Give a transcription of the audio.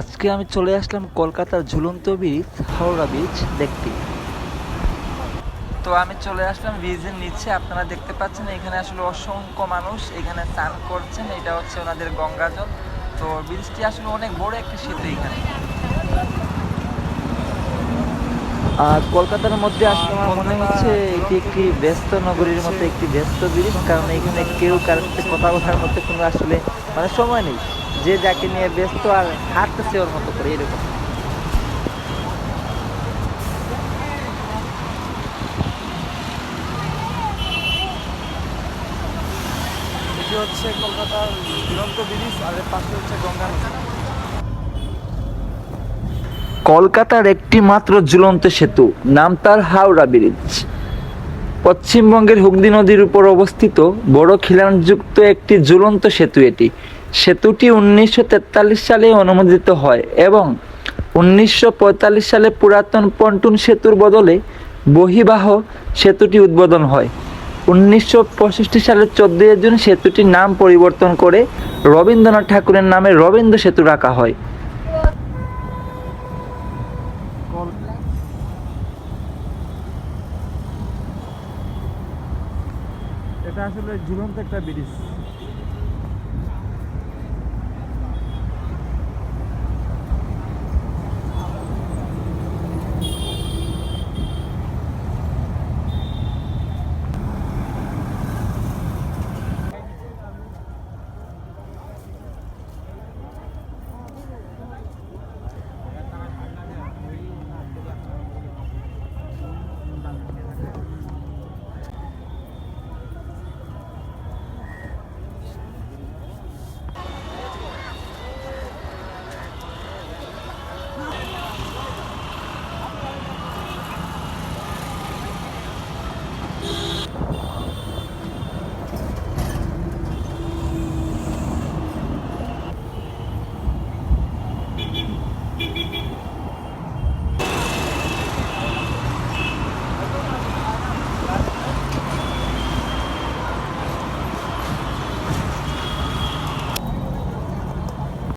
আজকে আমি চলে আসলাম কলকাতার ঝুলন্ত ব্রিজ হাওড়া ব্রিজ দেখতে। তো আমি চলে আসলাম ব্রিজের নিচে আপনারা দেখতে পাচ্ছেন এখানে আসলে অসংখ্য মানুষ এখানে স্নান করছেন। এটা হচ্ছে ওনাদের গঙ্গা জল তো ব্রিজটি আসলে অনেক বড় একটা সেতু এখানে। আর কলকাতার মধ্যে আসলে আমার মনে হচ্ছে এটি একটি ব্যস্ত নগরীর মতো একটি ব্যস্ত ব্রিজ কারণ এখানে কেউ কারোর সাথে কথা বলার মধ্যে কোনো আসলে মানে সময় নেই। যে যাকে নিয়ে ব্যস্ত আর হাঁটতেছে ওর মতো করে এরকম। এটি হচ্ছে কলকাতার ঝুলন্ত ব্রিজ আর এর পাশে হচ্ছে গঙ্গা কলকাতার একটি মাত্র ঝুলন্ত সেতু নাম তার হাওড়া ব্রিজ। পশ্চিমবঙ্গের হুগলি নদীর উপর অবস্থিত বড় খিলানযুক্ত একটি ঝুলন্ত সেতু এটি। সেতুটি উনিশশো তেতাল্লিশ সালে অনুমোদিত হয় এবং উনিশশো পঁয়তাল্লিশ সালে পুরাতন পন্টুন সেতুর বদলে বহিবাহ সেতুটি উদ্বোধন হয়। উনিশশো পঁয়ষট্টি সালের চোদ্দই জুন সেতুটির নাম পরিবর্তন করে রবীন্দ্রনাথ ঠাকুরের নামে রবীন্দ্র সেতু রাখা হয়। এটা আসলে ঝুলন্ত একটা ব্রিজ।